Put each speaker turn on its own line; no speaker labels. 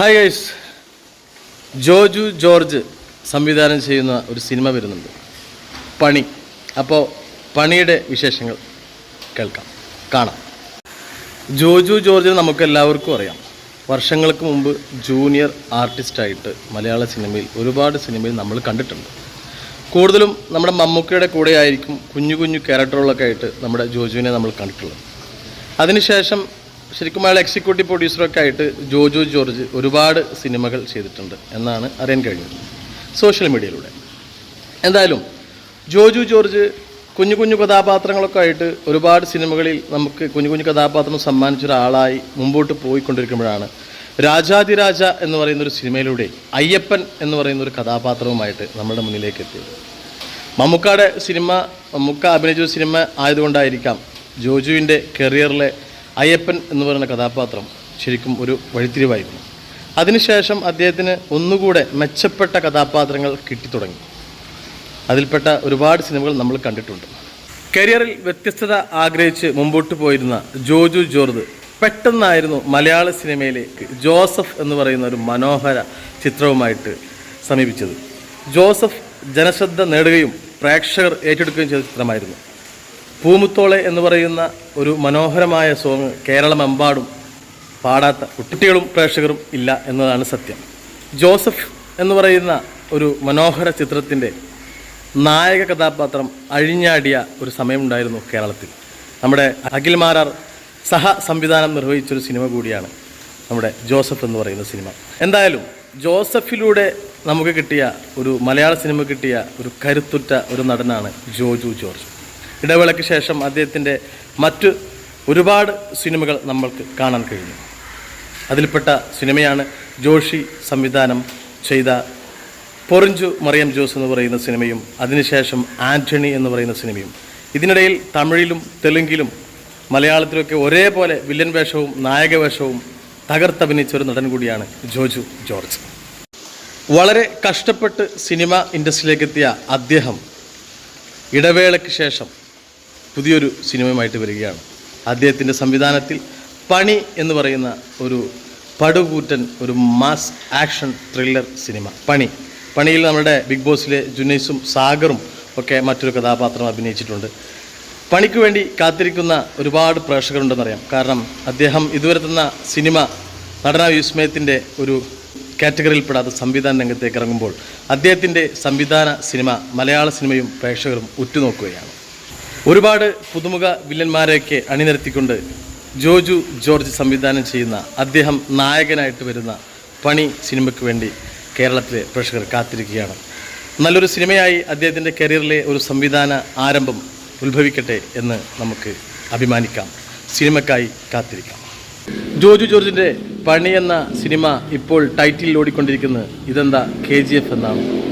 Hi guys Joju George സംവിധാനം ചെയ്യുന്ന ഒരു സിനിമ വരുന്നുണ്ട്. പണി. അപ്പോൾ പണിയുടെ വിശേഷങ്ങൾ കേൾക്കാം. കാണാം. ജോജു ജോർജിനെ നമുക്ക് എല്ലാവർക്കും അറിയാം. വർഷങ്ങൾക്ക് മുമ്പ് ജൂനിയർ ആർട്ടിസ്റ്റായിട്ട് മലയാള സിനിമയിൽ ഒരുപാട് സിനിമയിൽ നമ്മൾ കണ്ടിട്ടുണ്ട്. കൂടുതലും നമ്മുടെ മമ്മൂക്കയുടെ കൂടെയായിരിക്കും കുഞ്ഞു കുഞ്ഞു ക്യാരക്ടറുകളൊക്കെ ആയിട്ട് നമ്മുടെ ജോജുവിനെ നമ്മൾ കണ്ടിട്ടുള്ളത്. അതിനുശേഷം ശരിക്കും അയാൾ എക്സിക്യൂട്ടീവ് പ്രൊഡ്യൂസറൊക്കെ ആയിട്ട് ജോജു ജോർജ് ഒരുപാട് സിനിമകൾ ചെയ്തിട്ടുണ്ട് എന്നാണ് അറിയാൻ കഴിഞ്ഞത് സോഷ്യൽ മീഡിയയിലൂടെ എന്തായാലും ജോജു ജോർജ് കുഞ്ഞു കുഞ്ഞു കഥാപാത്രങ്ങളൊക്കെ ആയിട്ട് ഒരുപാട് സിനിമകളിൽ നമുക്ക് കുഞ്ഞു കുഞ്ഞു കഥാപാത്രം സമ്മാനിച്ച ഒരാളായി മുമ്പോട്ട് പോയിക്കൊണ്ടിരിക്കുമ്പോഴാണ് രാജാതിരാജ എന്ന് പറയുന്ന ഒരു സിനിമയിലൂടെ അയ്യപ്പൻ എന്ന് പറയുന്ന ഒരു കഥാപാത്രവുമായിട്ട് നമ്മുടെ മുന്നിലേക്ക് എത്തിയത്. മമ്മൂക്കയുടെ സിനിമ മമ്മൂക്ക അഭിനയിച്ച സിനിമ ആയതുകൊണ്ടായിരിക്കാം ജോജുവിന്റെ കരിയറിലെ അയ്യപ്പൻ എന്ന് പറയുന്ന കഥാപാത്രം ശരിക്കും ഒരു വഴിത്തിരിവായിരുന്നു. അതിനുശേഷം അദ്ദേഹത്തിന് ഒന്നുകൂടെ മെച്ചപ്പെട്ട കഥാപാത്രങ്ങൾ കിട്ടിത്തുടങ്ങി. അതിൽപ്പെട്ട ഒരുപാട് സിനിമകൾ നമ്മൾ കണ്ടിട്ടുണ്ട്. കരിയറിൽ വ്യത്യസ്തത ആഗ്രഹിച്ച് മുമ്പോട്ട് പോയിരുന്ന ജോജു ജോർജ് പെട്ടെന്നായിരുന്നു മലയാള സിനിമയിലേക്ക് ജോസഫ് എന്ന് പറയുന്ന ഒരു മനോഹര ചിത്രവുമായിട്ട് സമീപിച്ചത്. ജോസഫ് ജനശ്രദ്ധ നേടുകയും പ്രേക്ഷകർ ഏറ്റെടുക്കുകയും ചെയ്ത ചിത്രമായിരുന്നു. പൂമുത്തോളെ എന്ന് പറയുന്ന ഒരു മനോഹരമായ സോങ് കേരളമെമ്പാടും പാടാത്ത കുട്ടികളും പ്രേക്ഷകരും ഇല്ല എന്നതാണ് സത്യം. ജോസഫ് എന്ന് പറയുന്ന ഒരു മനോഹര ചിത്രത്തിന്റെ നായക കഥാപാത്രം അഴിഞ്ഞാടിയ ഒരു സമയമുണ്ടായിരുന്നു കേരളത്തിൽ. നമ്മുടെ അഖിൽ മാരാർ സഹ സംവിധാനം നിർവഹിച്ചൊരു സിനിമ കൂടിയാണ് നമ്മുടെ ജോസഫ് എന്ന് പറയുന്ന സിനിമ. എന്തായാലും ജോസഫിലൂടെ നമുക്ക് കിട്ടിയ ഒരു മലയാള സിനിമ കിട്ടിയ ഒരു കരുത്തുറ്റ ഒരു നടനാണ് ജോജു ജോർജ്. ഇടവേളയ്ക്ക് ശേഷം അദ്ദേഹത്തിന്റെ മറ്റ് ഒരുപാട് സിനിമകൾ നമ്മൾക്ക് കാണാൻ കഴിഞ്ഞു. അതിൽപ്പെട്ട സിനിമയാണ് ജോഷി സംവിധാനം ചെയ്ത പൊറിഞ്ചു മറിയം ജോസ് എന്ന് പറയുന്ന സിനിമയും അതിനുശേഷം ആന്റണി എന്ന് പറയുന്ന സിനിമയും. ഇതിനിടയിൽ തമിഴിലും തെലുങ്കിലും മലയാളത്തിലൊക്കെ ഒരേപോലെ വില്ലൻ വേഷവും നായക വേഷവും തകർത്തഭിനയിച്ച ഒരു നടൻ കൂടിയാണ് ജോജു ജോർജ്. വളരെ കഷ്ടപ്പെട്ട് സിനിമ ഇൻഡസ്ട്രിയിലേക്ക് എത്തിയ അദ്ദേഹം ഇടവേളയ്ക്ക് ശേഷം പുതിയൊരു സിനിമയുമായിട്ട് വരികയാണ്. അദ്ദേഹത്തിന്റെ സംവിധാനത്തിൽ പണി എന്ന് പറയുന്ന ഒരു പടുകൂറ്റൻ ഒരു മാസ് ആക്ഷൻ ത്രില്ലർ സിനിമ. പണി. പണിയിൽ നമ്മുടെ ബിഗ് ബോസിലെ ജുനൈസും സാഗറും ഒക്കെ മറ്റൊരു കഥാപാത്രം അഭിനയിച്ചിട്ടുണ്ട്. പണിക്ക് വേണ്ടി കാത്തിരിക്കുന്ന ഒരുപാട് പ്രേക്ഷകരുണ്ടെന്നറിയാം. കാരണം അദ്ദേഹം ഇതുവരെ തന്ന സിനിമ നടന വിസ്മയത്തിന്റെ ഒരു കാറ്റഗറിയിൽപ്പെടാതെ സംവിധാന രംഗത്തേക്ക് ഇറങ്ങുമ്പോൾ അദ്ദേഹത്തിന്റെ സംവിധാന സിനിമ മലയാള സിനിമയും പ്രേക്ഷകരും ഉറ്റുനോക്കുകയാണ്. ഒരുപാട് പുതുമുഖ വില്ലന്മാരെയൊക്കെ അണിനിരത്തിക്കൊണ്ട് ജോജു ജോർജ് സംവിധാനം ചെയ്യുന്ന അദ്ദേഹം നായകനായിട്ട് വരുന്ന പണി സിനിമയ്ക്ക് വേണ്ടി കേരളത്തിലെ പ്രേക്ഷകർ കാത്തിരിക്കുകയാണ്. നല്ലൊരു സിനിമയായി അദ്ദേഹത്തിന്റെ കരിയറിലെ ഒരു സംവിധാന ആരംഭം ഉത്ഭവിക്കട്ടെ എന്ന് നമുക്ക് അഭിമാനിക്കാം. സിനിമയ്ക്കായി കാത്തിരിക്കാം. ജോജു ജോർജിന്റെ പണി എന്ന സിനിമ ഇപ്പോൾ ടൈറ്റിൽ ഓടിക്കൊണ്ടിരിക്കുന്നത് ഇതെന്താ? കെ ജി എഫ് എന്നാണ്.